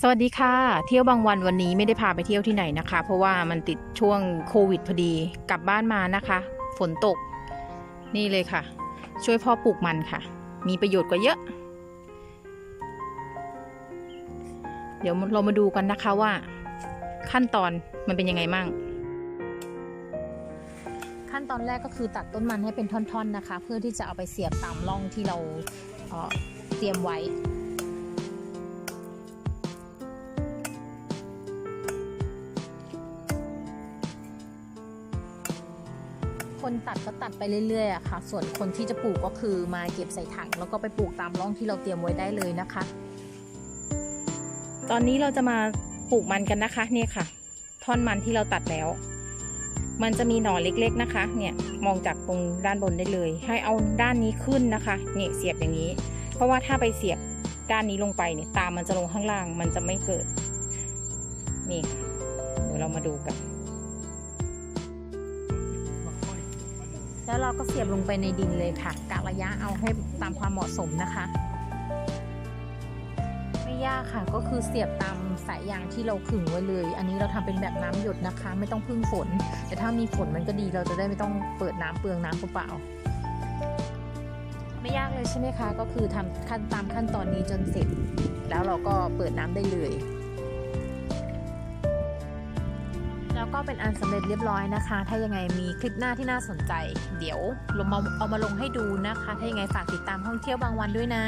สวัสดีค่ะ เที่ยวบางวันวันนี้ไม่ได้พาไปเที่ยวที่ไหนนะคะ เพราะว่ามันติดช่วงโควิดพอดีกลับบ้านมานะคะ ฝนตก นี่เลยค่ะ ช่วยพ่อปลูกมันค่ะ มีประโยชน์กว่าเยอะ เดี๋ยวเรามาดูกันนะคะว่า ขั้นตอนมันเป็นยังไงมั่งขั้นตอนแรกก็คือตัดต้นมันให้เป็นท่อนๆนะคะ เพื่อที่จะเอาไปเสียบตามร่องที่เราเเตรียมไว้ คนตัดก็ตัดไปเรื่อยๆอะค่ะ ส่วนคนที่จะปลูกก็คือมาเก็บใส่ถัง แล้วก็ไปปลูกตามร่องที่เราเตรียมไว้ได้เลยนะคะ ตอนนี้เราจะมาปลูกมันกันนะคะ เนี่ยค่ะ ท่อนมันที่เราตัดแล้ว มันจะมีหน่อเล็กๆนะคะ เนี่ยมองจากตรงด้านบนได้เลย ให้เอาด้านนี้ขึ้นนะคะเนี่ยเสียบอย่างนี้ เพราะว่าถ้าไปเสียบด้านนี้ลงไปเนี่ยตามมันจะลงข้างล่าง มันจะไม่เกิด นี่ค่ะเดี๋ยวเรามาดูกัน แล้วเราก็เสียบลงไปในดินเลยค่ะกะระยะเอาให้ตามความเหมาะสมนะคะ ไม่ยากค่ะก็คือเสียบตามสายยางที่เราขึงไว้เลย อันนี้เราทำเป็นแบบน้ำหยดนะคะ ไม่ต้องพึ่งฝน แต่ถ้ามีฝนมันก็ดีเราจะได้ไม่ต้องเปิดน้ำเปลืองน้ำเปล่าไม่ยากเลยใช่ไหมคะ ก็คือทำขั้นตามขั้นตอนนี้จนเสร็จ แล้วเราก็เปิดน้ำได้เลย แล้วก็เป็นอันสำเร็จเรียบร้อยนะคะ ถ้ายังไงมีคลิปหน้าที่น่าสนใจ เดี๋ยวลงมาเอามาลงให้ดูนะคะ ถ้ายังไงฝากติดตามท่องเที่ยวบางวันด้วยนะ